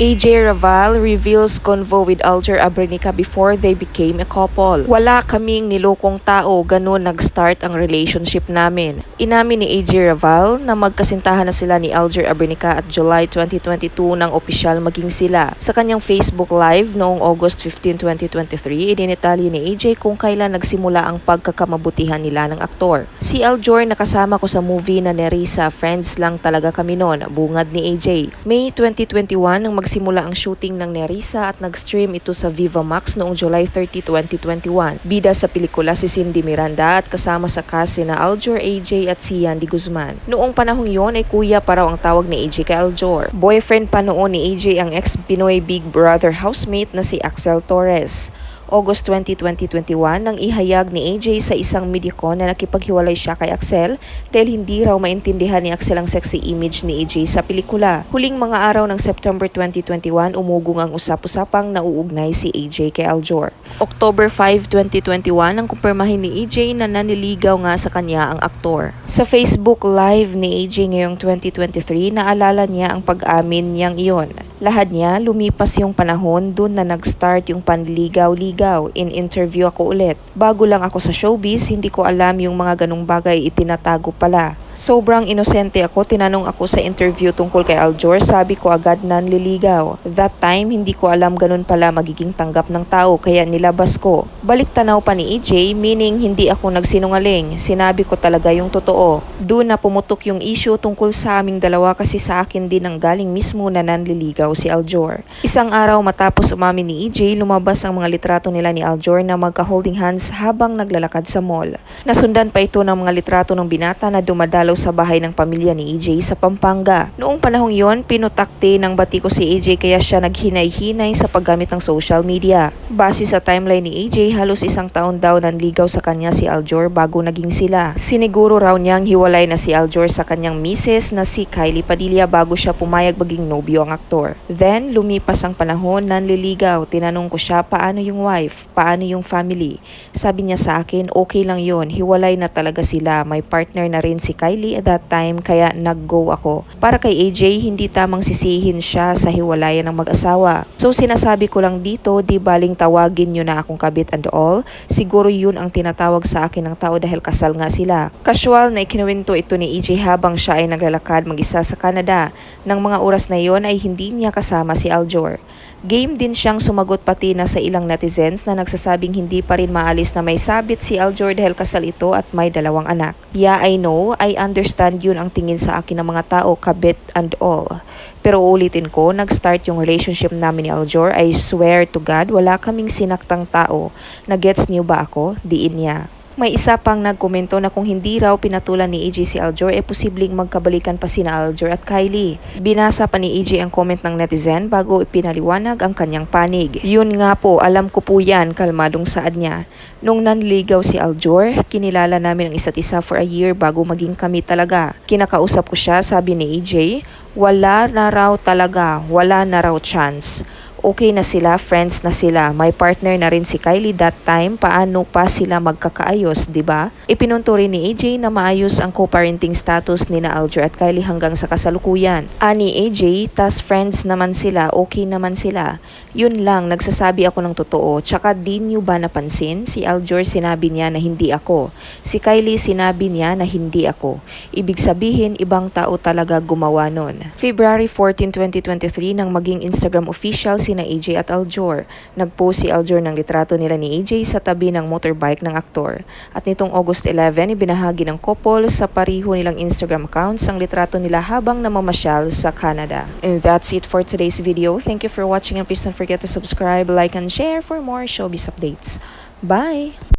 AJ Raval reveals convo with Alger Abrenica before they became a couple. Wala kaming nilokong tao, ganun nag-start ang relationship namin. Inamin ni AJ Raval na magkasintahan na sila ni Alger Abrenica at July 2022 nang opisyal maging sila. Sa kanyang Facebook Live noong August 15, 2023, idinitalye ni AJ kung kailan nagsimula ang pagkakamabutihan nila ng aktor. Si Aljor nakasama ko sa movie na Nerissa, friends lang talaga kami noon, bungad ni AJ. May 2021 nang magsimula ang shooting ng Nerissa at nag-stream ito sa Viva Max noong July 30, 2021. Bida sa pelikula si Cindy Miranda at kasama sa cast na Aljor, AJ at si Yandy Guzman. Noong panahong yon ay kuya pa raw ang tawag ni AJ kay Aljor. Boyfriend pa noon ni AJ ang ex-Pinoy Big Brother housemate na si Axel Torres. August 20, 2021 nang ihayag ni AJ sa isang MediaCon na nakipaghiwalay siya kay Axel dahil hindi raw maintindihan ni Axel ang sexy image ni AJ sa pelikula. Huling mga araw ng September 2021, umugong ang usap-usapang nauugnay si AJ kay Aljor. October 5, 2021 nang kumpirmahin ni AJ na naniligaw nga sa kanya ang aktor. Sa Facebook Live ni AJ ngayong 2023, naalala niya ang pag-amin niyang iyon. Lahad niya, lumipas yung panahon dun na nag-start yung panligaw-ligaw. In interview ako ulit. Bago lang ako sa showbiz, hindi ko alam yung mga ganong bagay itinatago pala. Sobrang inosente ako, tinanong ako sa interview tungkol kay Aljor, sabi ko agad nanliligaw. That time, hindi ko alam ganun pala magiging tanggap ng tao, kaya nilabas ko. Balik tanaw pa ni EJ, meaning hindi ako nagsinungaling. Sinabi ko talaga yung totoo. Doon na pumutok yung issue tungkol sa aming dalawa kasi sa akin din ang galing mismo na nanliligaw si Aljor. Isang araw matapos umamin ni EJ, lumabas ang mga litrato nila ni Aljor na magka-holding hands habang naglalakad sa mall. Nasundan pa ito ng mga litrato ng binata na dumadalaw sa bahay ng pamilya ni EJ sa Pampanga. Noong panahong yon, pinutakte ng batiko si EJ kaya siya naghinay-hinay sa paggamit ng social media. Base sa timeline ni EJ, halos isang taon daw nanligaw sa kanya si Aljor bago naging sila. Siniguro raw niyang hiwalay na si Aljor sa kanyang misis na si Kylie Padilla bago siya pumayag maging nobyo ang aktor. Then, lumipas ang panahon, nanliligaw. Tinanong ko siya paano yung wife, paano yung family. Sabi niya sa akin, okay lang yon hiwalay na talaga sila. May partner na rin si Kylie at that time kaya nag-go ako. Para kay AJ, hindi tamang sisihin siya sa hiwalayan ng mag-asawa. So sinasabi ko lang dito, di baling tawagin nyo na akong kabit and all. Siguro yun ang tinatawag sa akin ng tao dahil kasal nga sila. Casual na ikinuwento ito ni AJ habang siya ay naglalakad mag-isa sa Canada. Nang mga oras na yon ay hindi niya kasama si Aljor. Game din siyang sumagot pati na sa ilang netizens na nagsasabing hindi pa rin maalis na may sabit si Aljor dahil kasal ito at may dalawang anak. Yeah, I know, I understand yun ang tingin sa akin ng mga tao, kabit and all. Pero ulitin ko, nag-start yung relationship namin ni Aljor. I swear to God, wala kaming sinaktang tao. Nagets niyo ba ako? Diin niya. May isa pang nagkomento na kung hindi raw pinatulan ni AJ si Aljor, e posibleng magkabalikan pa sina Aljor at Kylie. Binasa pa ni AJ ang comment ng netizen bago ipinaliwanag ang kanyang panig. Yun nga po, alam ko po yan, kalmadong saad niya. Nung nanligaw si Aljor, kinilala namin ang isa't isa for a year bago maging kami talaga. Kinakausap ko siya, sabi ni AJ, wala na raw talaga, wala na raw chance okay na sila, friends na sila. May partner na rin si Kylie that time. Paano pa sila magkakaayos, 'di ba? Ipinunto rin ni AJ na maayos ang co-parenting status ni na Alger at Kylie hanggang sa kasalukuyan. Ani AJ, tas friends naman sila, okay naman sila. Yun lang, nagsasabi ako ng totoo. Tsaka di niyo ba napansin? Si Alger sinabi niya na hindi ako. Si Kylie sinabi niya na hindi ako. Ibig sabihin, ibang tao talaga gumawa nun. February 14, 2023 nang maging Instagram official si na AJ at Aljor. Nagpost si Aljor ng litrato nila ni AJ sa tabi ng motorbike ng aktor. At nitong August 11, ibinahagi ng couple sa pariho nilang Instagram accounts ang litrato nila habang namamasyal sa Canada. And that's it for today's video. Thank you for watching and please don't forget to subscribe, like, and share for more showbiz updates. Bye!